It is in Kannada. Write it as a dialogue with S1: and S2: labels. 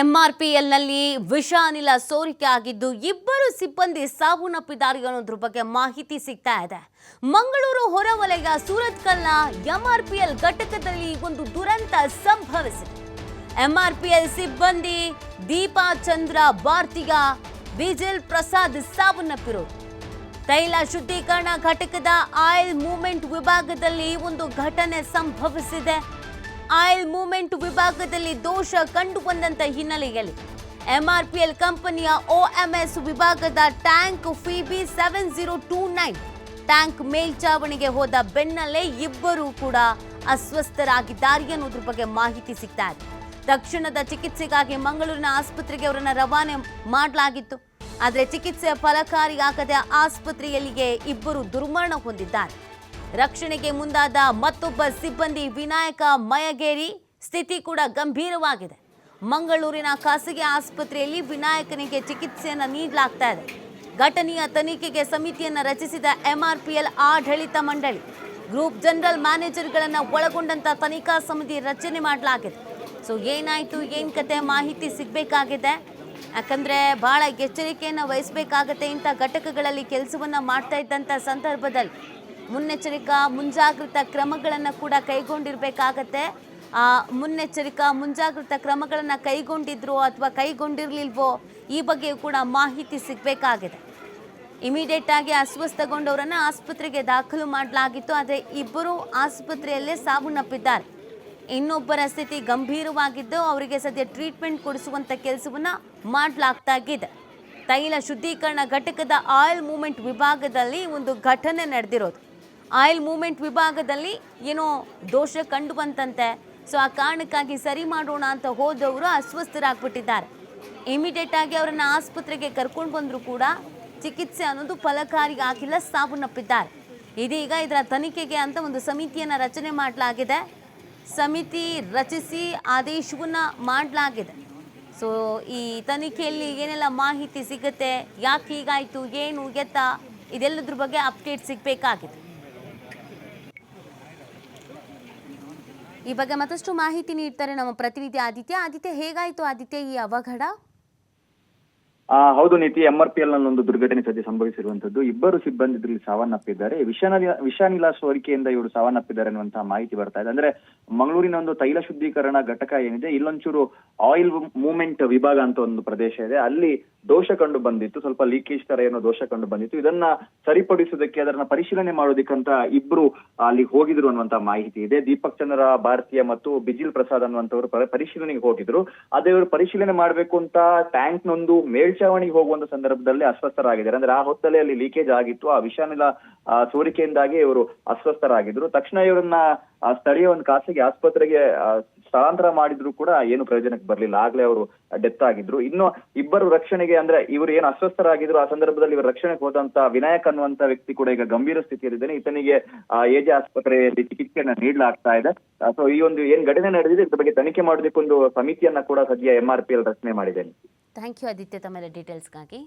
S1: ಎಂಆರ್ಪಿಎಲ್ನಲ್ಲಿ ವಿಷ ಅನಿಲ ಸೋರಿಕೆ ಆಗಿದ್ದು ಇಬ್ಬರು ಸಿಬ್ಬಂದಿ ಸಾವನ್ನಪ್ಪಿದ್ದಾರೆ ಅನ್ನೋದ್ರ ಬಗ್ಗೆ ಮಾಹಿತಿ ಸಿಗ್ತಾ ಇದೆ. ಮಂಗಳೂರು ಹೊರವಲಯ ಸೂರತ್ಕಲ್ನ ಎಂಆರ್ಪಿಎಲ್ ಘಟಕದಲ್ಲಿ ಒಂದು ದುರಂತ ಸಂಭವಿಸಿದೆ. ಎಂಆರ್ಪಿಎಲ್ ಸಿಬ್ಬಂದಿ ದೀಪಾ ಚಂದ್ರ, ಭಾರ್ತಿಗ ಬಿಜಲ್ ಪ್ರಸಾದ್ ಸಾವನ್ನಪ್ಪಿರೋದು ತೈಲ ಶುದ್ಧೀಕರಣ ಘಟಕದ ಆಯಿಲ್ ಮೂವ್ಮೆಂಟ್ ವಿಭಾಗದಲ್ಲಿ ಒಂದು ಘಟನೆ ಸಂಭವಿಸಿದೆ. ಆಯಿಲ್ ಮೂವ್ಮೆಂಟ್ ವಿಭಾಗದಲ್ಲಿ ದೋಷ ಕಂಡು ಬಂದಂತ ಹಿನ್ನೆಲೆಯಲ್ಲಿ ಎಂಆರ್ಪಿಎಲ್ ಕಂಪನಿಯ ಓಎಂಎಸ್ ವಿಭಾಗದ tank FB seven zero two nine tank ಮೇಲ್ಚಾವಣಿಗೆ ಹೋದ ಬೆನ್ನಲ್ಲೇ ಇಬ್ಬರು ಕೂಡ ಅಸ್ವಸ್ಥರಾಗಿದ್ದಾರೆ ಅನ್ನೋದ್ರ ಬಗ್ಗೆ ಮಾಹಿತಿ ಸಿಗ್ತಾ ತಕ್ಷಣದ ಚಿಕಿತ್ಸೆಗಾಗಿ ಮಂಗಳೂರಿನ ಆಸ್ಪತ್ರೆಗೆ ಅವರನ್ನು ರವಾನೆ ಮಾಡಲಾಗಿತ್ತು. ಆದರೆ ಚಿಕಿತ್ಸೆ ಫಲಕಾರಿಯಾಗದೆ ಆಸ್ಪತ್ರೆಯಲ್ಲಿಗೆ ಇಬ್ಬರು ದುರ್ಮರಣ ಹೊಂದಿದ್ದಾರೆ. ರಕ್ಷಣೆಗೆ ಮುಂದಾದ ಮತ್ತೊಬ್ಬ ಸಿಬ್ಬಂದಿ ವಿನಾಯಕ ಮಯಗೇರಿ. ಸ್ಥಿತಿ ಕೂಡ ಗಂಭೀರವಾಗಿದೆ. ಮಂಗಳೂರಿನ ಖಾಸಗಿ ಆಸ್ಪತ್ರೆಯಲ್ಲಿ ವಿನಾಯಕನಿಗೆ ಚಿಕಿತ್ಸೆಯನ್ನು ನೀಡಲಾಗ್ತಾ ಇದೆ. ಘಟನೆಯ ತನಿಖೆಗೆ ಸಮಿತಿಯನ್ನು ರಚಿಸಿದ ಎಂಆರ್ಪಿಎಲ್ ಆಡಳಿತ ಮಂಡಳಿ. ಗ್ರೂಪ್ ಜನರಲ್ ಮ್ಯಾನೇಜರ್ಗಳನ್ನು ಒಳಗೊಂಡಂತ ತನಿಖಾ ಸಮಿತಿ ರಚನೆ ಮಾಡಲಾಗಿದೆ. ಸೊ ಏನಾಯಿತು, ಏನು ಕತೆ ಮಾಹಿತಿ ಸಿಗಬೇಕಾಗಿದೆ? ಯಾಕಂದರೆ ಭಾಳ ಎಚ್ಚರಿಕೆಯನ್ನು ವಹಿಸಬೇಕಾಗತ್ತೆ ಇಂಥ ಘಟಕಗಳಲ್ಲಿ ಕೆಲಸವನ್ನು ಮಾಡ್ತಾ ಇದ್ದಂಥ ಸಂದರ್ಭದಲ್ಲಿ. ಮುನ್ನೆಚ್ಚರಿಕಾ, ಮುಂಜಾಗ್ರತಾ ಕ್ರಮಗಳನ್ನು ಕೂಡ ಕೈಗೊಂಡಿರಬೇಕಾಗತ್ತೆ. ಆ, ಮುನ್ನೆಚ್ಚರಿಕಾ, ಮುಂಜಾಗ್ರತಾ ಕ್ರಮಗಳನ್ನು ಕೈಗೊಂಡಿದ್ರೋ ಅಥವಾ ಕೈಗೊಂಡಿರಲಿಲ್ವೋ ಈ ಬಗ್ಗೆ ಕೂಡ ಮಾಹಿತಿ ಸಿಗಬೇಕಾಗಿದೆ. ಇಮಿಡಿಯೇಟ್ ಆಗಿ ಅಸ್ವಸ್ಥಗೊಂಡವರನ್ನ ಆಸ್ಪತ್ರೆಗೆ ದಾಖಲು ಮಾಡಲಾಗಿತ್ತು, ಆದರೆ ಇಬ್ಬರು ಆಸ್ಪತ್ರೆಯಲ್ಲೇ ಸಾವನ್ನಪ್ಪಿದ್ದಾರೆ. ಇನ್ನೊಬ್ಬರ ಸ್ಥಿತಿ ಗಂಭೀರವಾಗಿದ್ದು ಅವರಿಗೆ ಸದ್ಯ ಟ್ರೀಟ್ಮೆಂಟ್ ಕೊಡಿಸುವಂತ ಕೆಲಸವನ್ನ ಮಾಡಲಾಗ್ತಾಗಿದೆ ತೈಲ ಶುದ್ಧೀಕರಣ ಘಟಕದ ಆಯಿಲ್ ಮೂವ್ಮೆಂಟ್ ವಿಭಾಗದಲ್ಲಿ ಒಂದು ಘಟನೆ ನಡೆದಿರೋದು. ಆಯಿಲ್ ಮೂವ್ಮೆಂಟ್ ವಿಭಾಗದಲ್ಲಿ ಏನೋ ದೋಷ ಕಂಡು ಬಂತಂತೆ. ಸೊ ಆ ಕಾರಣಕ್ಕಾಗಿ ಸರಿ ಮಾಡೋಣ ಅಂತ ಹೋದವರು ಅಸ್ವಸ್ಥರಾಗ್ಬಿಟ್ಟಿದ್ದಾರೆ. ಇಮಿಡಿಯೇಟ್ ಆಗಿ ಅವರನ್ನ ಆಸ್ಪತ್ರೆಗೆ ಕರ್ಕೊಂಡು ಬಂದರೂ ಕೂಡ ಚಿಕಿತ್ಸೆ ಅನ್ನೋದು ಫಲಕಾರಿ ಆಗಿಲ್ಲ ಸಾವನ್ನಪ್ಪಿದ್ದಾರೆ ಇದೀಗ ಇದರ ತನಿಖೆಗೆ ಅಂತ ಒಂದು ಸಮಿತಿಯನ್ನು ರಚನೆ ಮಾಡಲಾಗಿದೆ. ಸಮಿತಿ ರಚಿಸಿ ಆದೇಶವನ್ನ ಮಾಡಲಾಗಿದೆ. ಸೊ ಈ ತನಿಖೆಯಲ್ಲಿ ಏನೆಲ್ಲ ಮಾಹಿತಿ ಸಿಗುತ್ತೆ, ಯಾಕೆ ಹೀಗಾಯಿತು, ಏನು, ಎತ್ತ, ಇದೆಲ್ಲದ್ರ ಬಗ್ಗೆ ಅಪ್ಡೇಟ್ ಸಿಗಬೇಕಾಗಿದೆ. ಈ ಬಗ್ಗೆ ಮತ್ತಷ್ಟು ಮಾಹಿತಿ ನೀಡ್ತಾರೆ ನಮ್ಮ ಪ್ರತಿನಿಧಿ ಆದಿತ್ಯ. ಆದಿತ್ಯ ಹೇಗಾಯಿತು ಆದಿತ್ಯ ಈ ಅವಘಡ?
S2: ಹೌದು ನೀತಿ ಎಂಆರ್ಪಿಎಲ್ನಲ್ಲಿ ಒಂದು ದುರ್ಘಟನೆ ಸದ್ಯ ಸಂಭವಿಸಿರುವಂತದ್ದು ಇಬ್ಬರು ಸಿಬ್ಬಂದಿ ಇದರಲ್ಲಿ ಸಾವನ್ನಪ್ಪಿದ್ದಾರೆ. ವಿಷಾನಿಲ ವಿಷಾನಿಲ ಇವರು ಸಾವನ್ನಪ್ಪಿದ್ದಾರೆ ಅನ್ನುವಂತಹ ಮಾಹಿತಿ ಬರ್ತಾ ಇದೆ. ಅಂದ್ರೆ ಮಂಗಳೂರಿನ ಒಂದು ತೈಲ ಶುದ್ಧೀಕರಣ ಘಟಕ ಏನಿದೆ, ಇಲ್ಲೊಂಚೂರು ಆಯಿಲ್ ಮೂವ್ಮೆಂಟ್ ವಿಭಾಗ ಅಂತ ಒಂದು ಪ್ರದೇಶ ಇದೆ. ಅಲ್ಲಿ ದೋಷ ಕಂಡು ಬಂದಿತ್ತು. ಸ್ವಲ್ಪ ಲೀಕೇಜ್ ತರ ಏನೋ ದೋಷ ಕಂಡು ಬಂದಿತ್ತು. ಇದನ್ನ ಸರಿಪಡಿಸೋದಕ್ಕೆ ಅದನ್ನ ಪರಿಶೀಲನೆ ಮಾಡೋದಕ್ಕಂತ ಇಬ್ರು ಅಲ್ಲಿ ಹೋಗಿದ್ರು ಅನ್ನುವಂತ ಮಾಹಿತಿ ಇದೆ. ದೀಪಕ್ ಚಂದ್ರ ಭಾರತೀಯ ಮತ್ತು ಬಿಜಿಲ್ ಪ್ರಸಾದ್ ಅನ್ನುವಂಥವ್ರು ಪರಿಶೀಲನೆಗೆ ಹೋಗಿದ್ರು. ಅದೇ ಇವರು ಪರಿಶೀಲನೆ ಮಾಡ್ಬೇಕು ಅಂತ ಟ್ಯಾಂಕ್ ನೊಂದು ಮೇಲ್ಚಾವಣಿಗೆ ಹೋಗುವಂತ ಸಂದರ್ಭದಲ್ಲಿ ಅಸ್ವಸ್ಥರಾಗಿದ್ದಾರೆ. ಅಂದ್ರೆ ಆ ಹೊತ್ತಲ್ಲಿ ಅಲ್ಲಿ ಲೀಕೇಜ್ ಆಗಿತ್ತು. ಆ ವಿಷಾನಿಲ ಸೋರಿಕೆಯಿಂದಾಗಿ ಇವರು ಅಸ್ವಸ್ಥರಾಗಿದ್ರು. ತಕ್ಷಣ ಇವರನ್ನ ಸ್ಥಳೀಯ ಒಂದು ಖಾಸಗಿ ಆಸ್ಪತ್ರೆಗೆ ಸ್ಥಳಾಂತರ ಮಾಡಿದ್ರು ಕೂಡ ಏನು ಪ್ರಯೋಜನಕ್ಕೆ ಬರ್ಲಿಲ್ಲ. ಆಗ್ಲೇ ಅವರು ಡೆತ್ ಆಗಿದ್ರು. ಇನ್ನು ಇಬ್ಬರು ರಕ್ಷಣೆಗೆ ಅಂದ್ರೆ ಇವರು ಏನು ಅಸ್ವಸ್ಥರಾಗಿದ್ರು ಆ ಸಂದರ್ಭದಲ್ಲಿ ಇವರು ರಕ್ಷಣೆಗೆ ಹೋದಂತ ವಿನಾಯಕ್ ಅನ್ನುವಂತ ವ್ಯಕ್ತಿ ಕೂಡ ಈಗ ಗಂಭೀರ ಸ್ಥಿತಿಯಲ್ಲಿದ್ದಾನೆ. ಈತನಿಗೆ ಆ, ಎಜೆ ಆಸ್ಪತ್ರೆಯಲ್ಲಿ ಚಿಕಿತ್ಸೆಯನ್ನು ನೀಡಲಾಗ್ತಾ ಇದೆ. ಸೊ ಈ ಒಂದು ಏನ್ ಘಟನೆ ನಡೆದಿದೆ ಇದ್ರ ಬಗ್ಗೆ ತನಿಖೆ ಮಾಡೋದಕ್ಕೆ ಒಂದು ಸಮಿತಿಯನ್ನ ಕೂಡ ಸದ್ಯ ಎಂ ಆರ್ ಪಿ ಎಲ್ ರಚನೆ ಮಾಡಿದ್ದೇನೆ.
S1: ಥ್ಯಾಂಕ್ ಯು ಆದಿತ್ಯ ತಮ್ಮೆಲ್ಲ ಡೀಟೇಲ್ಸ್ಗಾಗಿ